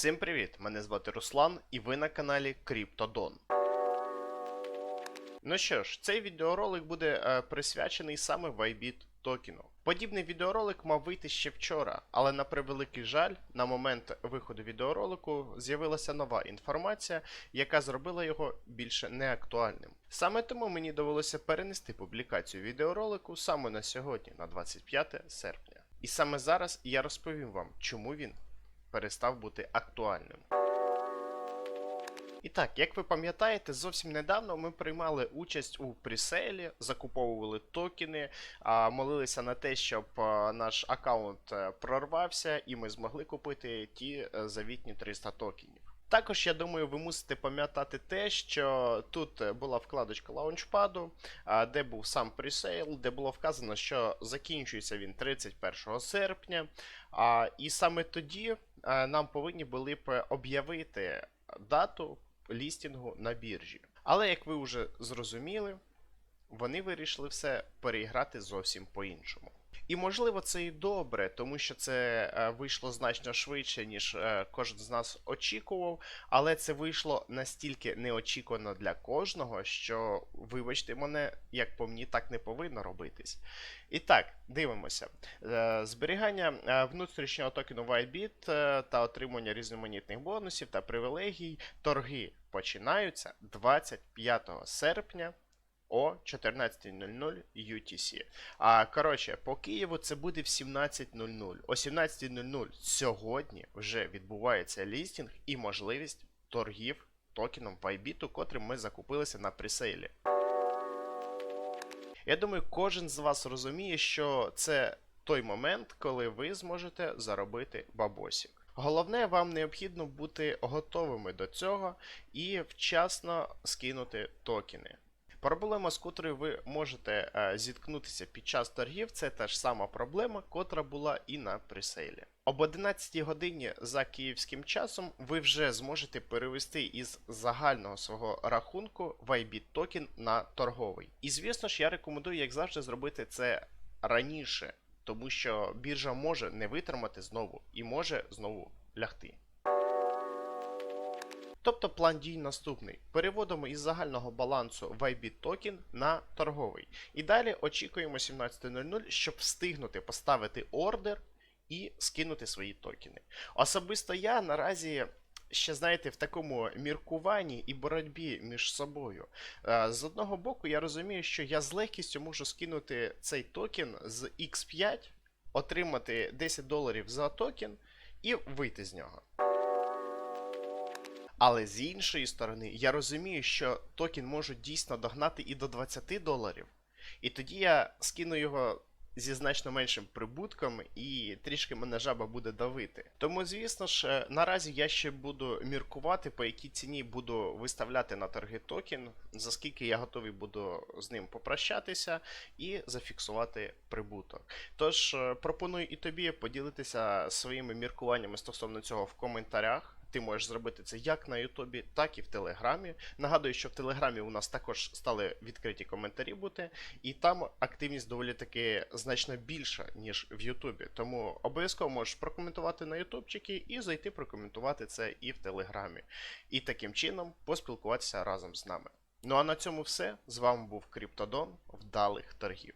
Всім привіт! Мене звати Руслан і ви на каналі Криптодон. Ну що ж, цей відеоролик буде е, присвячений саме Bybit токену. Подібний відеоролик мав вийти ще вчора, але на превеликий жаль, на момент виходу відеоролику з'явилася нова інформація, яка зробила його більше неактуальним. Саме тому мені довелося перенести публікацію відеоролику саме на сьогодні, на 25 серпня. І саме зараз я розповім вам, чому він перестав бути актуальним. І так, як ви пам'ятаєте, зовсім недавно ми приймали участь у пресейлі, закуповували токени, молилися на те, щоб наш аккаунт е, прорвався, і ми змогли купити ті е, завітні 300 токенів. Також я думаю, ви мусите пам'ятати те, що тут е, була вкладочка лаунчпаду, де був сам пресейл, де було вказано, що закінчується він 31 серпня. І саме тоді нам повинні були б об'явити дату лістінгу на біржі. Але як ви вже зрозуміли, вони вирішили все переіграти зовсім по-іншому. І можливо це і добре, тому що це е, вийшло значно швидше, ніж е, кожен з нас очікував, але це вийшло настільки неочікувано для кожного, що, вибачте мене, як по мені, так не повинно робитись. І так, дивимося. Е, Зберігання внутрішнього токену Whitebit та отримання різноманітних бонусів та привілегій. Торги починаються 25 серпня о 14.00 UTC. А коротше, по Києву це буде в 17.00. О 17.00 сьогодні вже відбувається лістінг і можливість торгів токеном Bybit, котрим ми закупилися на пресейлі. Я думаю, кожен з вас розуміє, що це той момент, коли ви зможете заробити бабосів. Головне, вам необхідно бути готовими до цього і вчасно скинути токени. Проблема, з котрою ви можете е, зіткнутися під час торгів, це та ж сама проблема, котра була і на пресейлі. Об 11 годині за київським часом ви вже зможете перевести із загального свого рахунку Bybit токен на торговий. І звісно ж, я рекомендую, як завжди, зробити це раніше, тому що біржа може не витримати знову і може знову лягти. Тобто план дій наступний. Переводимо із загального балансу Bybit токен на торговий. І далі очікуємо 17.00, щоб встигнути поставити ордер і скинути свої токени. Особисто я наразі. Ще знаєте, в такому міркуванні і боротьбі між собою. Е, З одного боку, я розумію, що я з легкістю можу скинути цей токен з X5, отримати 10 доларів за токен і вийти з нього. Але з іншої сторони, я розумію, що токен можуть дійсно догнати і до 20 доларів. І тоді я скину його зі значно меншим прибутком, і трішки мене жаба буде давити. Тому, звісно ж, е, наразі я ще буду міркувати, по якій ціні буду виставляти на торги токен, за скільки я готовий буду з ним попрощатися і зафіксувати прибуток. Тож е, пропоную і тобі поділитися своїми міркуваннями стосовно цього в коментарях. Ти можеш зробити це як на Ютубі, так і в Телеграмі. Нагадую, що в Телеграмі у нас також стали відкриті коментарі бути, і там активність доволі таки значно більша, ніж в Ютубі. Тому обов'язково можеш прокоментувати на Ютубчики і зайти прокоментувати це і в Телеграмі. І таким чином поспілкуватися разом з нами. Ну а на цьому все. З вами був Криптодон. Вдалих торгів.